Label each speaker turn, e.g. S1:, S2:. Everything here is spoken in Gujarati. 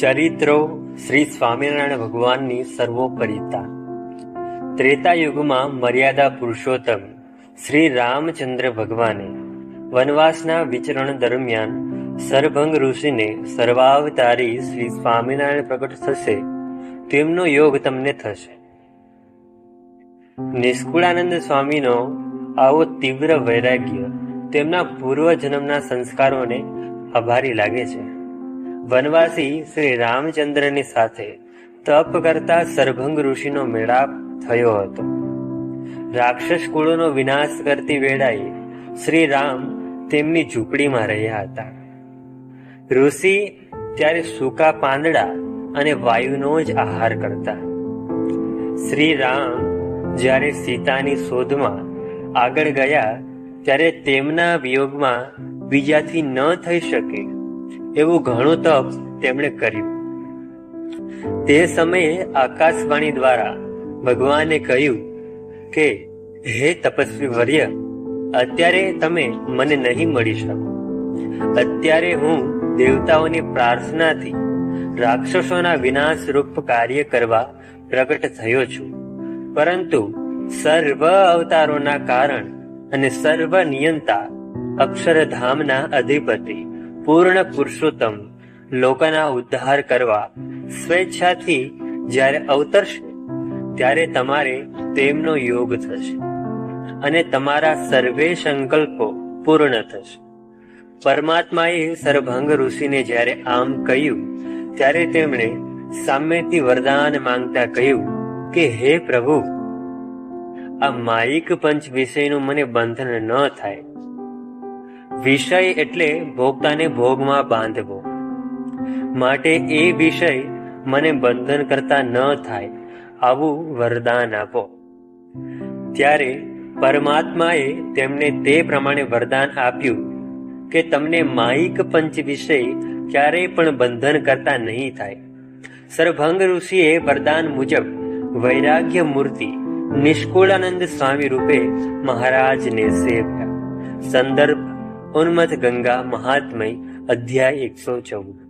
S1: ચરિત્રો શ્રી સ્વામિનારાયણ ભગવાનની સર્વોપરિતા. ત્રેતા યુગમાં મર્યાદા પુરુષોત્તમ શ્રી રામચંદ્ર ભગવાને વનવાસના વિચરણ દરમિયાન સરભંગ ઋષિને સર્વાવતારી શ્રી સ્વામિનારાયણ પ્રગટ થશે. તેમનો યોગ તમને થશે. નિષ્કુળાનંદ સ્વામીનો આવો તીવ્ર વૈરાગ્ય તેમના પૂર્વજન્મના સંસ્કારોને આભારી લાગે છે. વનવાસી શ્રી રામચંદ્રની સાથે તપ કરતા સરભંગ ઋષિનો મેળાપ થયો હતો. રાક્ષસ કુળોનો વિનાશ કરતી વેળાએ શ્રી રામ તેમની ઝૂંપડીમાં રહ્યા હતા. ઋષિ ત્યારે સૂકા પાંદડા અને વાયુનો જ આહાર કરતા. શ્રી રામ જ્યારે સીતાની શોધમાં આગળ ગયા, ત્યારે તેમના વિયોગમાં બીજાથી ન થઈ શકે એવું ઘણું તપ તેમણે કર્યું. તે સમયે આકાશવાણી દ્વારા ભગવાને કહ્યું કે, હે તપસ્વી વર્ય, અત્યારે તમે મને નહીં મળી શકો. અત્યારે હું દેવતાઓની પ્રાર્થનાથી રાક્ષસોના વિનાશ રૂપ કાર્ય કરવા પ્રગટ થયો છું. પરંતુ સર્વ અવતારોના કારણ અને સર્વ નિયંતા અક્ષરધામના અધિપતિ પૂર્ણ પુરુષોત્તમ લોકોના ઉદ્ધાર કરવા સ્વેચ્છાથી જ્યારે અવતરશે, ત્યારે તમારે તેમનો યોગ થશે અને તમારા સર્વે સંકલ્પો પૂર્ણ થશે. પરમાત્માએ સર્ભંગ ઋષિને જ્યારે આમ કહ્યું, ત્યારે તેમણે સામેથી વરદાન માંગતા કહ્યું કે, હે પ્રભુ, આ માયિક પંચ વિષયનું મને બંધન ન થાય. વિષય એટલે ભોગતાને ભોગમાં બાંધવો. માટે એ વિષય મને બંધન કરતા ન થાય, આવું વરદાન આપો. ત્યારે પરમાત્માએ તેમને તે પ્રમાણે વરદાન આપ્યું કે તમને માયિક પંચ વિષય ક્યારેય પણ બંધન કરતા નહીં થાય. સરભંગ ઋષિએ વરદાન મુજબ વૈરાગ્ય મૂર્તિ નિષ્કુળાનંદ સ્વામી રૂપે મહારાજને સેવ્યા. સંદર્ભ ઉન્મથ ગંગા મહાત્મય અધ્યાય એકસો ચૌદ.